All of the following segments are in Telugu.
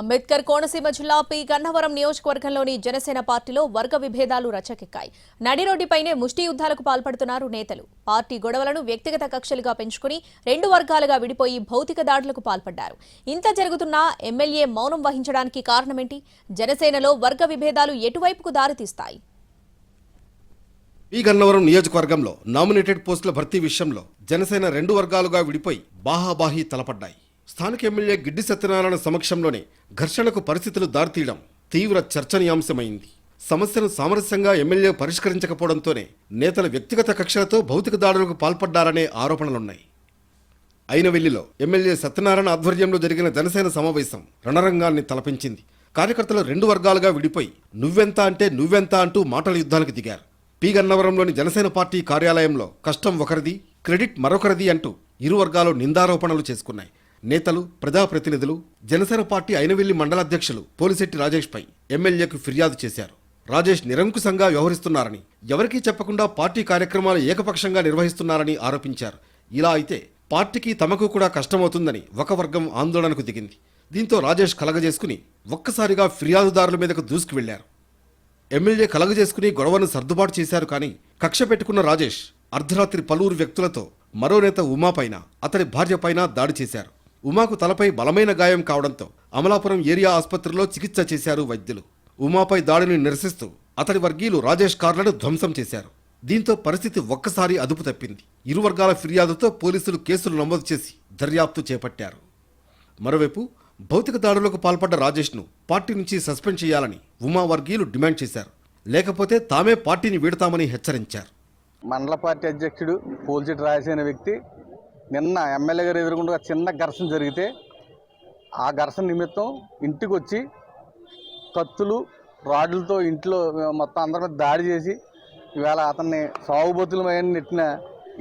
అంబేద్కర్ కోనసీమ జిల్లా పి. గన్నవరం నియోజకవర్గంలోని జనసేన పార్టీలో వర్గ విభేదాలు రచకెక్కాయి నడిరోడ్డుపైనే ముష్టి యుద్ధాలకు పాల్పడుతున్నారు నేతలు. పార్టీ గొడవలను వ్యక్తిగత కక్షలుగా పెంచుకుని రెండు వర్గాలుగా విడిపోయి భౌతిక దాడులకు పాల్పడ్డారు. ఇంత జరుగుతున్నా ఎమ్మెల్యే మౌనం వహించడానికి కారణమేంటి? జనసేనలో వర్గ విభేదాలు ఎటువైపుకు దారితీస్తాయి? ఈ గన్నవరం నియోజకవర్గంలో నామినేటెడ్ పోస్టుల భర్తీ విషయంలో జనసేన రెండు వర్గాలుగా విడిపోయి బాహాబాహి తలపడ్డాయి. స్థానిక ఎమ్మెల్యే గిడ్డి సత్యనారాయణ సమక్షంలోనే ఘర్షణకు పరిస్థితులు దారితీయడం తీవ్ర చర్చనీయాంశమైంది. సమస్యను సామరస్యంగా ఎమ్మెల్యే పరిష్కరించకపోవడంతోనే నేతల వ్యక్తిగత కక్షలతో భౌతిక దాడులకు పాల్పడ్డారనే ఆరోపణలున్నాయి. అయినవెల్లిలో ఎమ్మెల్యే సత్యనారాయణ ఆధ్వర్యంలో జరిగిన జనసేన సమావేశం రణరంగాన్ని తలపించింది. కార్యకర్తలు రెండు వర్గాలుగా విడిపోయి నువ్వెంత అంటే నువ్వెంత అంటూ మాటల యుద్ధానికి దిగారు. పి. గన్నవరంలోని జనసేన పార్టీ కార్యాలయంలో కష్టం ఒకరిది క్రెడిట్ మరొకరిది అంటూ ఇరు వర్గాలు నిందారోపణలు చేసుకున్నాయి. నేతలు ప్రజాప్రతినిధులు జనసేన పార్టీ అయినవెల్లి మండలాధ్యక్షులు పోలిశెట్టి రాజేష్పై ఎమ్మెల్యేకు ఫిర్యాదు చేశారు. రాజేష్ నిరంకుశంగా వ్యవహరిస్తున్నారని ఎవరికీ చెప్పకుండా పార్టీ కార్యక్రమాలు ఏకపక్షంగా నిర్వహిస్తున్నారని ఆరోపించారు. ఇలా అయితే పార్టీకి తమకు కూడా కష్టమవుతుందని ఒక వర్గం ఆందోళనకు దిగింది. దీంతో రాజేష్ కలగజేసుకుని ఒక్కసారిగా ఫిర్యాదుదారుల మీదకు దూసుకు వెళ్ళారు ఎమ్మెల్యే కలగజేసుకుని గొడవను సర్దుబాటు చేశారు కానీ కక్ష పెట్టుకున్న రాజేష్ అర్ధరాత్రి పలువురు వ్యక్తులతో మరో నేత ఉమాపైన అతడి భార్యపైన దాడి చేశారు. ఉమాకు తలపై బలమైన గాయం కావడంతో అమలాపురం ఏరియా ఆసుపత్రిలో చికిత్స చేశారు వైద్యులు. ఉమాపై దాడిని నిరసిస్తూ అతడి వర్గీయులు రాజేష్ కార్లను ధ్వంసం చేశారు. దీంతో పరిస్థితి ఒక్కసారి అదుపు తప్పింది. ఇరు వర్గాల ఫిర్యాదుతో పోలీసులు కేసులు నమోదు చేసి దర్యాప్తు చేపట్టారు. మరోవైపు భౌతిక దాడులకు పాల్పడ్డ రాజేష్ను పార్టీ నుంచి సస్పెండ్ చేయాలని ఉమా వర్గీయులు డిమాండ్ చేశారు. లేకపోతే తామే పార్టీని వీడతామని హెచ్చరించారు. మండల పార్టీ అధ్యక్షుడు పోల్చెట్టి రాజసేన వ్యక్తి నిన్న ఎమ్మెల్యే గారు ఎదురుకుండా చిన్న ఘర్షణ జరిగితే ఆ ఘర్షణ నిమిత్తం ఇంటికి వచ్చి కత్తులు రాడ్లతో ఇంట్లో మొత్తం అందరి మీద దాడి చేసి ఇవాళ అతన్ని సాగుబోతులమైన నెట్టిన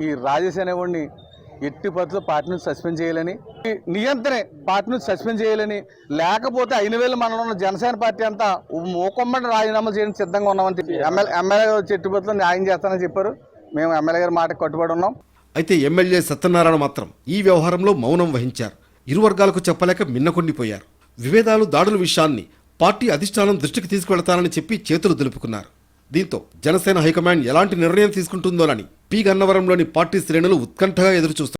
ఈ రాజేష్ అనేవాడిని ఎట్టి పద్ధతిలో పార్టీ నుంచి సస్పెండ్ చేయాలని నియంత్రణ పార్టీ నుంచి సస్పెండ్ చేయాలని లేకపోతే అయిన మనలో ఉన్న జనసేన పార్టీ అంతా మూకొమ్మడి రాజీనామా చేయడానికి సిద్ధంగా ఉన్నామని చెప్పి ఎమ్మెల్యే ఎమ్మెల్యే గారు ఎట్టి పద్ధతిలో న్యాయం చేస్తానని చెప్పారు. మేము ఎమ్మెల్యే గారి మాటకు కట్టుబడి ఉన్నాం. అయితే ఎమ్మెల్యే సత్యనారాయణ మాత్రం ఈ వ్యవహారంలో మౌనం వహించారు. ఇరు వర్గాలకు చెప్పలేక మిన్నకొండిపోయారు. విభేదాలు దాడుల విషయాన్ని పార్టీ అధిష్టానం దృష్టికి తీసుకువెళతానని చెప్పి చేతులు దులుపుకున్నారు. దీంతో జనసేన హైకమాండ్ ఎలాంటి నిర్ణయం తీసుకుంటుందోనని పి. గన్నవరంలోని పార్టీ శ్రేణులు ఉత్కంఠగా ఎదురుచూస్తారు